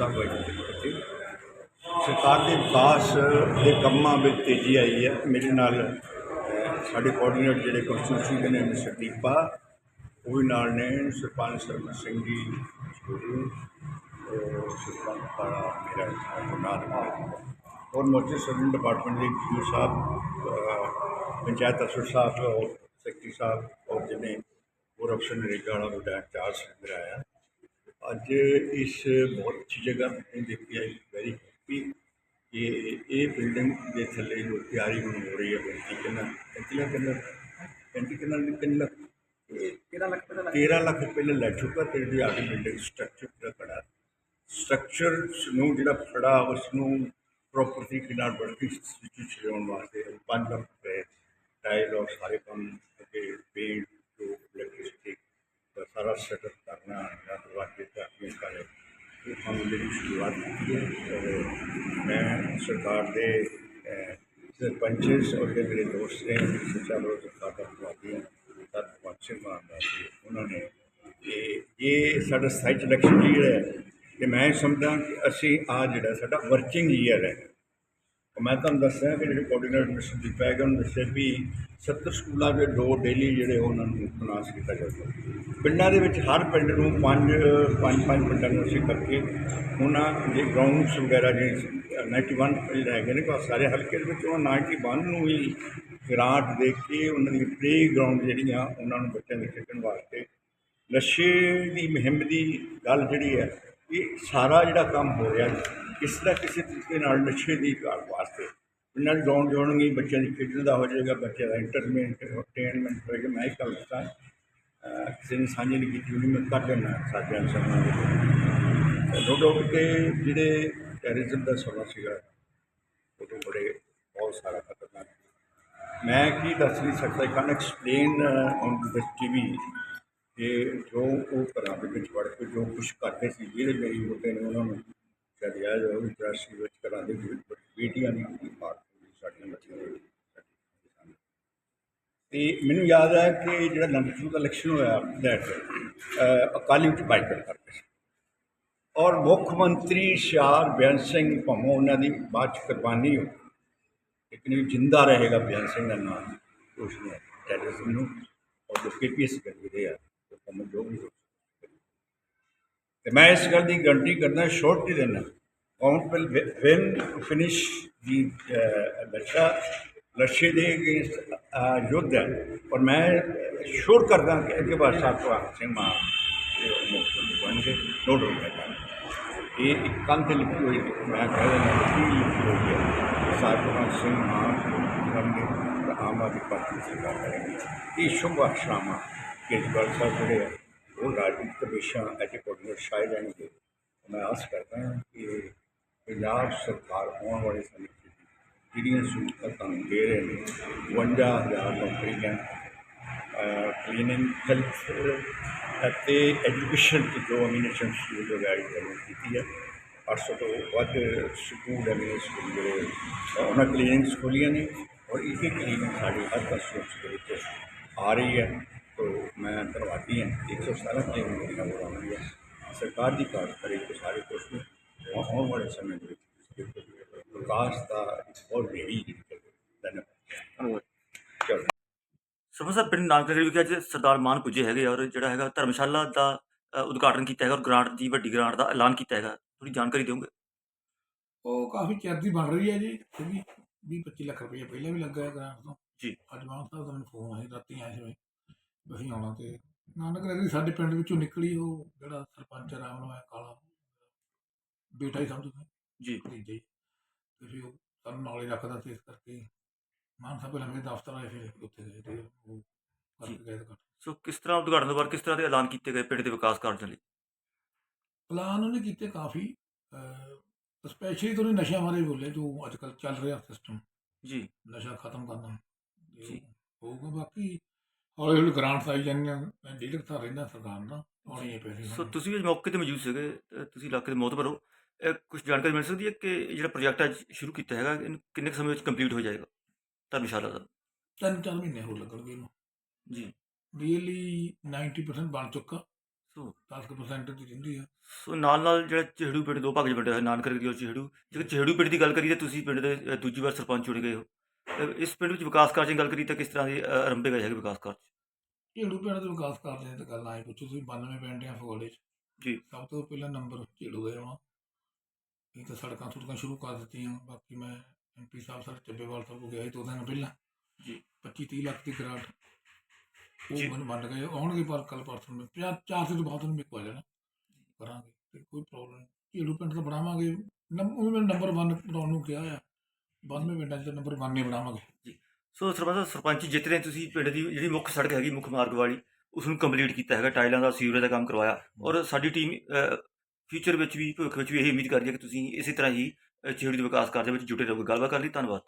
ਸਾਹਿਬ ਵਾਹਿਗੁਰੂ ਜੀ ਕੀ ਫਤਿਹ ਸਰਕਾਰ ਦੇ ਵਿਕਾਸ ਦੇ ਕੰਮਾਂ ਵਿੱਚ ਤੇਜ਼ੀ ਆਈ ਹੈ। ਮੇਰੇ ਨਾਲ ਸਾਡੇ ਕੋਆਰਡੀਨੇਟਰ ਜਿਹੜੇ ਕੰਸਟੀਟਿਊਸ਼ਨ ਦੇ ਨੇ, ਮਿਸਟਰ ਦੀਪਾ, ਉਹ ਵੀ ਨਾਲ ਨੇ, ਸਰਪੰਚ ਸਰਵਨ ਸਿੰਘ ਜੀ ਸਰਪੰਚ ਪਾਰਾ ਮੇਰਾ ਨਾਲ ਔਰ ਮੌਜੂਦ ਸਰਵਨ ਡਿਪਾਰਟਮੈਂਟ ਦੇ ਜੀ ਸਾਹਿਬ ਪੰਚਾਇਤ ਅਫਸਰ ਸਾਹਿਬ, ਔਰ ਸੈਕਟਰੀ ਸਾਹਿਬ, ਔਰ ਜਿਹਨੇ ਹੋਰ ਅਫਸਰ ਨਰੇਗਾ ਵਾਲਾ ਵੱਡਾ ਚਾਰਜ ਮੇਰਾ ਆਇਆ। ਅੱਜ ਇਸ ਬਹੁਤ ਅੱਛੀ ਜਗ੍ਹਾ ਮੈਂ ਦੇਖੀ ਆਈ ਵੈਰੀ ਹੈਪੀ ਕਿ ਇਹ ਬਿਲਡਿੰਗ ਦੇ ਥੱਲੇ ਜੋ ਤਿਆਰੀ ਹੁਣ ਹੋ ਰਹੀ ਹੈ ਬੇਨਤੀ ਕਿੰਨਾ ਕਿੰਨਾ ਕਿੰਨਾ ਬੇਨਤੀ ਕਿੰਨਾ ਤਿੰਨ ਲੱਖ ਇਹ 13 ਲੱਖ ਪਹਿਲਾਂ 13 ਲੱਖ ਪਹਿਲਾਂ ਲੱਗ ਚੁੱਕਾ ਤੇ ਜਿਹੜੀ ਆਗੇ ਬਿਲਡਿੰਗ ਸਟਰਕਚਰ ਪੂਰਾ ਖੜਾ ਸਟਰਕਚਰ ਨੂੰ ਜਿਹੜਾ ਖੜਾ ਉਸ ਨੂੰ ਪ੍ਰੋਪਰ ਤਰੀਕੇ ਨਾਲ ਵਰਕਿੰਗ ਸਥਿਤੀ ਚ ਲਿਆਉਣ ਵਾਸਤੇ 5 ਲੱਖ ਰੁਪਏ ਟਾਈਲ ਔਰ ਸਾਰੇ ਕੰਮ ਅਤੇ ਪੇਂਟ ਇਹ ਕੰਮ ਦੀ ਸ਼ੁਰੂਆਤ ਕੀਤੀ ਹੈ ਔਰ ਮੈਂ ਸਰਕਾਰ ਦੇ ਅਹ, ਸਰਪੰਚਸ ਔਰ ਜਿਹੜੇ ਮੇਰੇ ਦੋਸਤ ਨੇ ਸੱਚਾ ਬਰੋਜ਼ ਖਾਤਾ ਖਵਾਦੀ ਹੈ ਸਰ ਭਗਵੰਤ ਸਿੰਘ ਮਾਨ ਉਹਨਾਂ ਨੇ ਇਹ ਇਹ ਸਾਡਾ ਸਥਾਈ ਇਲੈਕਸ਼ਨ ਜਿਹੜਾ ਹੈ ਤੇ ਮੈਂ ਸਮਝਦਾ ਕਿ ਅਸੀਂ ਆ ਜਿਹੜਾ ਸਾਡਾ ਵਰਕਿੰਗ ਈਅਰ ਹੈ ਮੈਂ ਤੁਹਾਨੂੰ ਦੱਸਿਆ ਕਿ ਜਿਹੜੇ ਕੋਆਰਡੀਨੇਟਰ ਮਿਸਟਰ ਦੀਪਾ ਹੈਗਾ ਉਹਨਾਂ ਦੱਸਿਆ ਵੀ 70 ਸਕੂਲਾਂ ਦੇ ਦੋ ਡੇਲੀ ਜਿਹੜੇ ਉਹਨਾਂ ਨੂੰ ਫਾਈਨਾਂਸ ਕੀਤਾ ਜਾਂਦਾ ਪਿੰਡਾਂ ਦੇ ਵਿੱਚ ਹਰ ਪਿੰਡ ਨੂੰ ਪੰਜ ਪੰਜ ਪੰਜ ਪਿੰਡਾਂ ਨੂੰ ਅਸੀਂ ਕਰਕੇ ਉਹਨਾਂ ਦੇ ਗਰਾਊਂਡਸ ਵਗੈਰਾ ਜਿਹੜੇ 91 ਪਿੰਡ ਹੈਗੇ ਨੇ ਬਹੁਤ ਸਾਰੇ ਹਲਕੇ ਦੇ ਵਿੱਚ ਉਹ 91 ਨੂੰ ਹੀ ਗ੍ਰਾਂਟ ਦੇ ਕੇ ਉਹਨਾਂ ਦੀ ਪਲੇ ਗਰਾਊਂਡ ਜਿਹੜੀਆਂ, ਉਹਨਾਂ ਨੂੰ ਬੱਚਿਆਂ ਦੇ ਖੇਡਣ ਵਾਸਤੇ ਨਸ਼ੇ ਦੀ ਮੁਹਿੰਮ ਦੀ ਗੱਲ ਜਿਹੜੀ ਹੈ, ਇਹ ਸਾਰਾ ਜਿਹੜਾ ਕੰਮ ਹੋ ਰਿਹਾ ਕਿਸੇ ਨਾ ਕਿਸੇ ਤਰੀਕੇ ਨਾਲ ਨਸ਼ੇ ਦੀ ਘਾਟ ਵਾਸਤੇ। ਪਿੰਡਾਂ ਦੀ ਗਰਾਊਂਡ ਜੋੜਨਗੇ ਬੱਚਿਆਂ ਦੀ ਖੇਡਣ ਦਾ ਹੋ ਜਾਏਗਾ, ਬੱਚਿਆਂ ਦਾ ਇੰਟਰਮੈਂਟ ਇੰਟਰਟੇਨਮੈਂਟ ਹੋਏਗਾ ਮੈਂ ਇਹ ਕਰ ਦਿੱਤਾ ਕਿਸੇ ਨੇ ਸਾਂਝੀ ਨਹੀਂ ਕੀਤੀ ਉਹਨੇ ਮੈਂ ਕਰ ਦੇਣਾ ਸਾਜਿਆਂ ਸਮਾਂ ਦੇ ਰੋਡ ਰੋਡ ਕੇ ਜਿਹੜੇ ਟੈਰਰਿਜ਼ਮ ਦਾ ਸਮਾਂ ਸੀਗਾ, ਉਦੋਂ ਬੜੇ ਬਹੁਤ ਸਾਰਾ ਖਤਰਨਾਕ ਮੈਂ ਕੀ ਦੱਸ ਨਹੀਂ ਸਕਦਾ can explain on this TV ਕਿ ਜੋ ਉਹ ਘਰਾਂ ਦੇ ਵਿੱਚ ਵੜ ਕੇ ਜੋ ਕੁਛ ਕਰਦੇ ਸੀ, ਜਿਹੜੇ ਮੇਰੀ ਮੁੱਦੇ ਨੇ ਉਹਨਾਂ ਨੂੰ ਛੱਡਿਆ ਜੋ ਵੀ ਤਰਾਸ਼ੀ ਵਿੱਚ ਘਰਾਂ ਦੇ ਵਿੱਚ ਦੀ ਮਾਰ ਸਾਡੀਆਂ ਬੱਚੀਆਂ ਦੇ ਤੇ ਮੈਨੂੰ ਯਾਦ ਹੈ ਕਿ ਜਿਹੜਾ ਨੰਬਰ ਦਾ ਇਲੈਕਸ਼ਨ ਹੋਇਆ ਦੈਟ ਅਕਾਲੀ ਵਿੱਚ ਬਾਈਕਾਟ ਕਰਦੇ ਸੀ। ਔਰ ਮੁੱਖ ਮੰਤਰੀ ਸ਼ਾਰ ਬਿਆਨ ਸਿੰਘ ਭੰਮੋ, ਉਹਨਾਂ ਦੀ ਬਾਅਦ 'ਚ ਕੁਰਬਾਨੀ ਹੋ ਲੇਕਿਨ ਜਿੰਦਾ ਰਹੇਗਾ ਬਿਆਨ ਸਿੰਘ ਦਾ ਨਾਮ ਉਸਨੇ ਟੈਰਰਿਜ਼ਮ ਨੂੰ ਔਰ ਜੋ ਪੀਪੀਐਸ ਕਰ ਰਹੇ ਆ, ਉਹ ਕੰਮ ਜੋ ਵੀ ਤੇ ਮੈਂ ਇਸ ਗੱਲ ਦੀ ਗਰੰਟੀ ਕਰਦਾ, ਸ਼ੋਰਟ ਹੀ ਦੇਣਾ ਕਾਊਂਟ ਵਿਲ ਵੈਨ ਫਿਨਿਸ਼ ਦੀ ਨਸ਼ਾ ਨਸ਼ੇ ਦੇ ਅਗੇਂਸਟ ਯੁੱਧ ਹੈ ਔਰ ਮੈਂ ਸ਼ੋਰ ਕਰਦਾ ਕਿ ਅੱਗੇ ਬਾਅਦ ਸਾਹਿਬ ਭਗਵੰਤ ਸਿੰਘ ਮਾਨ ਇਹ ਮੁੱਖ ਮੰਤਰੀ ਬਣਨਗੇ ਨੋ ਡਾਊਟ ਇਹ ਇੱਕ ਕੰਨ ਤੇ ਲਿਖੀ ਹੋਈ ਹੈ। ਮੈਂ ਕਹਿ ਦਿੰਦਾ ਕਿ ਲਿਖੀ ਹੋਈ ਹੈ ਸਾਹਿਬ ਭਗਵੰਤ ਸਿੰਘ ਮਾਨ ਬਣਨਗੇ ਤਾਂ ਆਮ ਆਦਮੀ ਪਾਰਟੀ ਦੀ ਸਰਕਾਰ ਕਰੇਗੀ ਇਹ ਸ਼ੁਭ ਆਸ਼ਰਾਮਾ ਕੇਜਰੀਵਾਲ ਸਾਹਿਬ ਜਿਹੜੇ ਆ ਉਹ ਰਾਜਨੀਤਿਕ ਹਮੇਸ਼ਾ ਐਜੇ ਕੋਰਡੀਨੇਟ ਸ਼ਾਇਦ ਰਹਿਣਗੇ ਮੈਂ ਆਸ ਕਰਦਾ ਹਾਂ ਕਿ ਪੰਜਾਬ ਸਰਕਾਰ ਆਉਣ ਵਾਲੇ ਸਮੇਂ 'ਚ ਜਿਹੜੀਆਂ ਸਹੂਲਤਾਂ ਤੁਹਾਨੂੰ ਦੇ ਰਹੇ ਨੇ 51000 ਨੌਕਰੀਆਂ ਕਲੀਨਿੰਗ ਹੈਲਥ ਅਤੇ ਐਜੂਕੇਸ਼ਨ ਤੇ ਜੋ ਐਮੀਨੇਸ਼ਨ ਸਕੂਲ ਜੋ ਗਾਈਡ ਕੀਤੀ ਹੈ 800 ਤੋਂ ਵੱਧ ਸਕੂਲ ਐਮੀਨੇ ਸਕੂਲ ਜਿਹੜੇ ਅ, ਉਹਨਾਂ ਕਲੀਨਿੰਗਸ ਖੋਲ੍ਹੀਆਂ ਨੇ ਔਰ ਇਹ ਕਲੀਨਿੰਗ ਸਾਡੀ ਹਰ ਕਸੂਰ ਦੇ ਵਿੱਚ ਆ ਰਹੀ ਹੈ तो मैं करवाती हैं एक सौ सतारह क्लिनिक का हो रही है सरकार की कार करे तो सारे कुछ ਬਹੁਤ ਬੜੇ ਸਮੇਂ ਦੇ ਵਿੱਚ ਵਿਕਾਸ ਸਰਦਾਰ ਮਾਨ ਪੁੱਜੇ ਹੈਗੇ ਔਰ ਜਿਹੜਾ ਹੈਗਾ ਧਰਮਸ਼ਾਲਾ ਦਾ ਉਦਘਾਟਨ ਕੀਤਾ ਹੈਗਾ ਔਰ ਗ੍ਰਾਂਟ ਦੀ ਵੱਡੀ ਗ੍ਰਾਂਟ ਦਾ ਐਲਾਨ ਕੀਤਾ ਹੈਗਾ। ਥੋੜੀ ਜਾਣਕਾਰੀ ਦਿਓਗੇ? ਉਹ ਕਾਫੀ ਚਿਰ ਬਣ ਰਹੀ ਹੈ ਜੀ ਕਿਉਂਕਿ 20-25 ਲੱਖ ਰੁਪਏ ਪਹਿਲਾਂ ਵੀ ਲੱਗਾ ਹੈ ਗ੍ਰਾਂਟ ਜੀ। ਅੱਜ ਮਾਨ ਸਾਹਿਬ ਦਾ ਮੈਨੂੰ ਫੋਨ ਆਇਆ ਰਾਤੀ ਆਏ ਹੋਏ ਤੁਸੀਂ ਆਉਣਾ ਤੇ ਨਾਨਕ ਨਗਰੀ ਸਾਡੇ ਪਿੰਡ ਵਿੱਚੋਂ ਨਿਕਲੀ ਉਹ ਜਿਹੜਾ ਸਰਪੰਚ ਰਾਮ ਨੂੰ ਕਾਲਾ। ਬੇਟਾ ਹੀ ਸਮਝਦੇ ਜੀ। ਭਤੀਜਾ ਹੀ। ਤੇ ਫਿਰ ਉਹ ਸਾਨੂੰ ਨਾਲ ਹੀ ਰੱਖਦਾ ਸੀ ਇਸ ਕਰਕੇ ਮਾਨ ਸਾਹਿਬ ਪਹਿਲਾਂ ਮੇਰੇ ਦਫ਼ਤਰ ਆਏ ਫਿਰ ਉੱਥੇ ਗਏ ਤੇ ਉਹ ਕਰਕੇ ਗਏ ਤੇ ਸੋ ਕਿਸ ਤਰ੍ਹਾਂ ਉਦਘਾਟਨ ਤੋਂ ਬਾਅਦ ਕਿਸ ਤਰ੍ਹਾਂ ਦੇ ਐਲਾਨ ਕੀਤੇ ਗਏ ਪਿੰਡ ਦੇ ਵਿਕਾਸ ਕਾਰਜਾਂ ਲਈ? ਪਲਾਨ ਉਹਨੇ ਕੀਤੇ ਕਾਫੀ ਸਪੈਸ਼ਲੀ ਤੋਂ ਨਸ਼ਿਆਂ ਬਾਰੇ ਬੋਲੇ ਜੋ ਅੱਜ ਕੱਲ੍ਹ ਚੱਲ ਰਿਹਾ ਸਿਸਟਮ ਜੀ। ਨਸ਼ਾ ਖਤਮ ਕਰਨਾ। ਤੇ ਜੀ। ਹੋਊਗਾ ਬਾਕੀ ਹੌਲੀ ਹੌਲੀ ਗ੍ਰਾਂਟਸ ਆਈ ਜਾਂਦੀਆਂ ਕੁ ਸਾਲ ਰਹਿੰਦਾ ਸਰਕਾਰ ਨਾਲ ਆਉਣੀ ਹੈ ਪੈਸੇ ਸੋ ਤੁਸੀਂ ਅੱਜ ਮੌਕੇ ਤੇ ਮੌਜੂਦ ਸੀਗੇ ਤੁਸੀਂ ਇਲਾਕੇ ਦੇ ਮੋਹਤਬਰ ਹੋ। ਕੁਝ ਜਾਣਕਾਰੀ ਮਿਲ ਸਕਦੀ ਹੈ ਕਿ ਇਹ ਜਿਹੜਾ ਪ੍ਰੋਜੈਕਟ ਅੱਜ ਸ਼ੁਰੂ ਕੀਤਾ ਹੈਗਾ ਇਹਨੂੰ ਕਿੰਨੇ ਕੁ ਸਮੇਂ ਵਿੱਚ ਕੰਪਲੀਟ ਹੋ ਜਾਏਗਾ? ਧਰਮਸ਼ਾਲਾ ਦਾ ਤਿੰਨ ਚਾਰ ਮਹੀਨੇ ਹੋਰ ਲੱਗਣਗੇ ਇਹਨੂੰ। ਜੀ। ਰੀਅਲੀ 90% ਬਣ ਚੁੱਕਾ। ਸੋ 10% ਦੀ ਰਹਿੰਦੀ ਆ। ਸੋ ਨਾਲ ਨਾਲ ਜਿਹੜਾ ਚਿਹੜੂ ਪਿੰਡ ਦੋ ਭਾਗ 'ਚ ਵੰਡਿਆ ਹੋਇਆ ਨਾਨਕਰ ਔਰ ਚਿਹੜੂ। ਜੇਕਰ ਚਿਹੜੂ ਪਿੰਡ ਦੀ ਗੱਲ ਕਰੀਏ ਤਾਂ ਤੁਸੀਂ ਪਿੰਡ ਦੇ ਅ, ਦੂਜੀ ਵਾਰ ਸਰਪੰਚ ਚੁਣੇ ਗਏ ਹੋ। ਅ, ਇਸ ਪਿੰਡ ਵਿੱਚ ਵਿਕਾਸ ਕਾਰਜਾਂ ਦੀ ਗੱਲ ਕਰੀਏ ਤਾਂ ਕਿਸ ਤਰ੍ਹਾਂ ਦੇ ਅ, ਅਰੰਭੇ ਗਏ ਹੈਗੇ ਵਿਕਾਸ ਕਾਰਜ? ਝੇੜੂ ਪਿੰਡ ਦੇ ਵਿਕਾਸ ਕਰਦੇ ਤੇ ਗੱਲ ਆਏ ਪੁੱਛੋ ਤੁਸੀਂ 92 ਪਿੰਡ ਆ ਫਗਵਾੜੇ 'ਚ। ਜੀ। ਸਭ ਤੋਂ ਪਹਿਲਾਂ ਨੰਬਰ ਝੇੜੂ ਦਾ ਆਉਣਾ। ਇਹ ਤਾਂ ਸੜਕਾਂ ਸੁੜਕਾਂ ਸ਼ੁਰੂ ਕਰ ਦਿੱਤੀਆਂ। ਬਾਕੀ ਮੈਂ ਐਮਪੀ ਸਾਹਿਬ ਸਰ ਚੱਬੇਵਾਲ ਸਾਹਿਬ ਕੋਲ ਗਿਆ ਸੀ ਦੋ ਦਿਨ ਪਹਿਲਾਂ। ਜੀ। 25 30 ਲੱਖ ਦੀ ਗ੍ਰਾਂਟ। ਜੀ। ਉਹ ਮੈਨੂੰ ਵੰਡ ਗਏ। ਆਉਣਗੇ ਪਰ ਕੱਲ ਪਰਸੋਂ ਨੂੰ ਪੰਜਾਹ ਚਾਰ ਦਿਨ ਬਾਅਦ ਉਹਨੂੰ ਮਿਕ ਜਾਣਾ। ਕਰਾਂਗੇ। ਤੇ ਕੋਈ ਪ੍ਰੋਬਲਮ ਨਹੀਂ। ਝੇੜੂ ਪਿੰਡ ਤਾਂ ਬਣਾਵਾਂਗੇ। ਉਹ ਮੈਨੂੰ ਨੰਬਰ 1 ਬਣਾਉਣ ਨੂੰ ਕਿਹਾ ਆ। 92 ਪਿੰਡਾਂ 'ਚ ਨੰਬਰ 1 ਹੀ ਬਣਾਵਾਂਗੇ। ਸੋ ਸਰਪੰਚ ਸਰਪੰਚ ਜਿੱਤ ਰਹੇ ਤੁਸੀਂ ਪਿੰਡ ਦੀ ਜਿਹੜੀ ਮੁੱਖ ਸੜਕ ਹੈਗੀ ਮੁੱਖ ਮਾਰਗ ਵਾਲੀ ਉਸ ਨੂੰ ਕੰਪਲੀਟ ਕੀਤਾ ਹੈਗਾ। ਟਾਈਲਾਂ ਦਾ ਸੀਵਰੇਜ ਦਾ ਕੰਮ ਕਰਵਾਇਆ। ਔਰ ਸਾਡੀ ਟੀਮ ਫਿਊਚਰ ਵਿੱਚ ਵੀ ਭਵਿੱਖ ਵਿੱਚ ਵੀ ਇਹ ਉਮੀਦ ਕਰਦੀ ਹੈ ਕਿ ਤੁਸੀਂ ਇਸੇ ਤਰ੍ਹਾਂ ਹੀ ਅ, ਦੇ ਵਿਕਾਸ ਕਾਰਜ ਵਿੱਚ ਜੁਟੇ ਰਹੋਗੇ। ਗੱਲਬਾਤ ਕਰ ਲਈ ਧੰਨਵਾਦ।